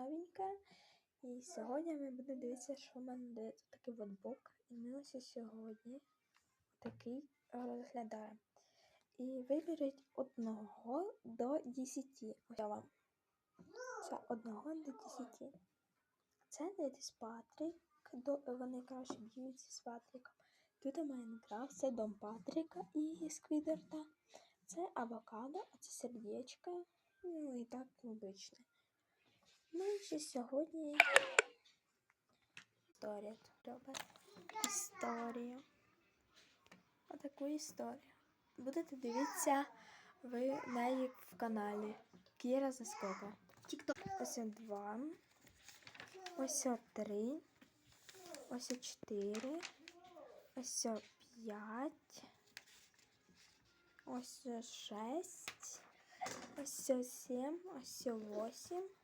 новеньке. І сьогодні ми будемо дивитися, що в мене де тут такий от. І ми ось сьогодні такий розглядаємо. І виберіть одного до 10. Ось я вам. Це одного до 10. Це десь Патрік. Вони краще б'ються з Патріком. Тут Майнкрафт, це дом Патріка і Сквідерта. Це авокадо, а це сердечко. Ну і так обичне. І сьогодні історія тут робить. Історію. Отаку історію. Будете дивитися ви неї в каналі Кіра Заскока. Тікток. Ось два. Ось три. Ось чотири. Ось п'ять. Ось шесть. Ось сім. Ось восемь.